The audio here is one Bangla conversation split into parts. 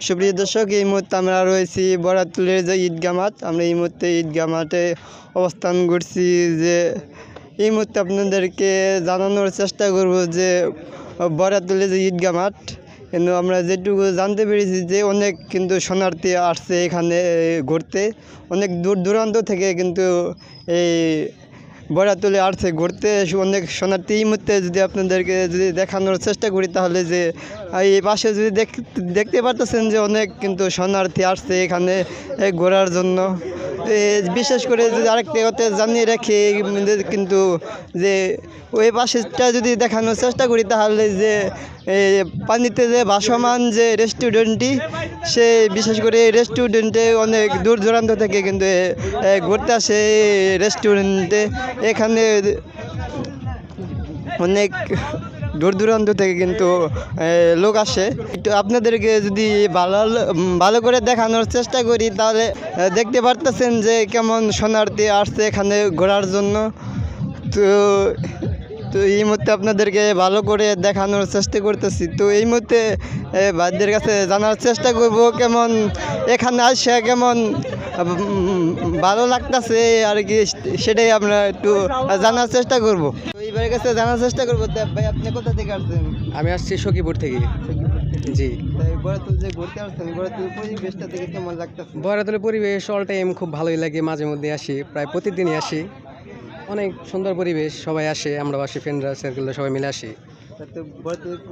সুপ্রিয় দর্শক, এই মুহূর্তে আমরা রয়েছি বরাতুলের যে ঈদগা মাঠ আমরা এই মুহূর্তে ঈদগা মাঠে অবস্থান করছি যে এই মুহূর্তে আপনাদেরকে জানানোর চেষ্টা করব যে বরাতুলের যে ঈদগা মাঠ কিন্তু আমরা যেটুকু জানতে পেরেছি যে অনেক কিন্তু শরণার্থী আসছে এখানে ঘুরতে। অনেক দূর, দূরান্ত থেকে কিন্তু এই বরাতুলে আসছে ঘুরতে অনেক শরণার্থী। এই মুহূর্তে যদি আপনাদেরকে যদি দেখানোর চেষ্টা করি তাহলে যে, এই পাশে যদি দেখ- দেখতে পারতেছেন যে অনেক কিন্তু শরণার্থী আসছে এখানে ঘোরার জন্য। বিশেষ করে যদি আরেকটা কথা জানিয়ে রাখি কিন্তু যে, ওই পাশেটা যদি দেখানোর চেষ্টা করি তাহলে যে পানিতে যে ভাসমান যে রেস্টুরেন্টটি সে বিশেষ করে রেস্টুরেন্টে অনেক দূর দূরান্ত থেকে কিন্তু ঘুরতে আসে রেস্টুরেন্টে। এখানে অনেক দূর দূরান্ত থেকে কিন্তু লোক আসে। একটু আপনাদেরকে যদি ভালো ভালো করে দেখানোর চেষ্টা করি, তাহলে দেখতে পারতেছেন যে কেমন শরণার্থী আসছে এখানে ঘোরার জন্য। তো তো এই মুহূর্তে আপনাদেরকে ভালো করে দেখানোর চেষ্টা করতেছি। তো এই মুহূর্তে ভাইদের কাছে জানার চেষ্টা করব কেমন এখানে আসে কেমন ভালো লাগতেছে আর কি সেটাই আমরা একটু জানার চেষ্টা করব। তো এইবারের কাছে জানার চেষ্টা করব ভাই আপনি কোথা থেকে আসছেন? আমি আসছি সখীপুর থেকে। জি। তাই যে ঘুরতে আসছেন বড়াতুল পরিবেশটা থেকে কেমন লাগতেছে? বরাতলের পরিবেশ অল টাইম খুব ভালোই লাগে মাঝে মধ্যে আসি প্রায় প্রতিদিনই আসি। অনেক সুন্দর পরিবেশ সবাই আসে আমরা আসি ফ্রেন্ডরা সার্কেলরা সবাই মিলে আসি।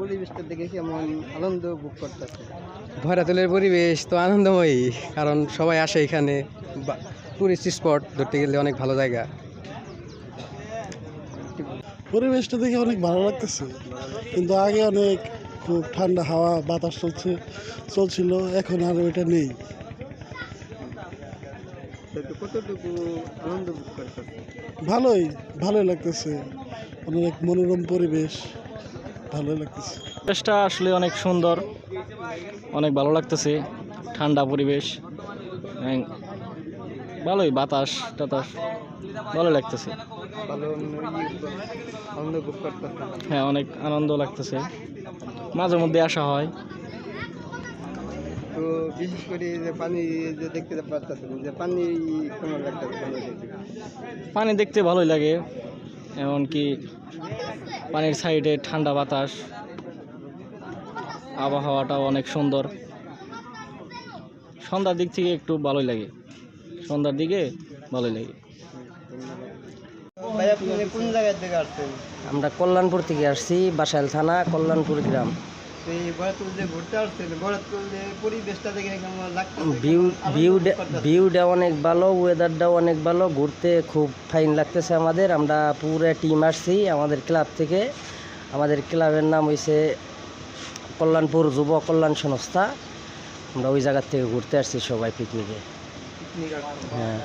পরিবেশটা দেখে কেমন আনন্দ করতেছে। ভরাতলের পরিবেশ তো আনন্দময়ী কারণ সবাই আসে এখানে টুরিস্ট স্পট ধরতে গেলে অনেক ভালো জায়গা। পরিবেশটা দেখে অনেক ভালো লাগতেছে কিন্তু আগে অনেক খুব ঠান্ডা হাওয়া বাতাস চলছে চলছিল এখন আর ওইটা নেই। কতটুকু আনন্দ করতেছে? ভালোই ভালোই লাগতেছে। অনেক মনোরম পরিবেশ, ভালোই লাগতেছে। পরিবেশটা আসলে অনেক সুন্দর, অনেক ভালো লাগতেছে, ঠান্ডা পরিবেশ ভালোই বাতাস, টাতাস ভালো লাগতেছে। হ্যাঁ অনেক আনন্দ লাগতেছে। মাঝে মধ্যে আসা হয়। তো বিশেষ করে যে পানি যে দেখতে পারতেছেন যে পানি কেমন লাগতেছে পানি দেখতে ভালোই লাগে এমনকি পানির সাইডে ঠান্ডা বাতাস আবহাওয়াটাও অনেক সুন্দর। সন্ধ্যার দিক থেকে একটু ভালোই লাগে সন্ধ্যার দিকে ভালোই লাগে। ভাই কোন জায়গা থেকে আসছেন? আমরা কল্যাণপুর থেকে আসছি বাসাইল থানা কল্যাণপুর গ্রাম। এই বরাতুল যে ঘুরতে আসছেন বরাতুল যে পরিবেশটা দেখে কেমন লাগতেছে ভিউটা অনেক ভালো ওয়েদারটাও অনেক ভালো ঘুরতে খুব ফাইন লাগতেছে আমাদের। আমরা পুরো টিম আসছি আমাদের ক্লাব থেকে। আমাদের ক্লাবের নাম হয়েছে কল্যাণপুর যুব কল্যাণ সংস্থা। আমরা ওই জায়গার থেকে ঘুরতে আসছি সবাই পিকনিকে হ্যাঁ।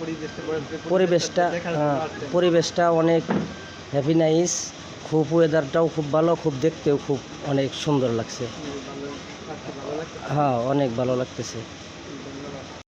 পরিবেশটা পরিবেশটা হ্যাঁ, পরিবেশটা অনেক হ্যাপি নাইস খুব ওয়েদারটাও খুব ভালো খুব দেখতেও খুব অনেক সুন্দর লাগছে। হ্যাঁ অনেক ভালো লাগতেছে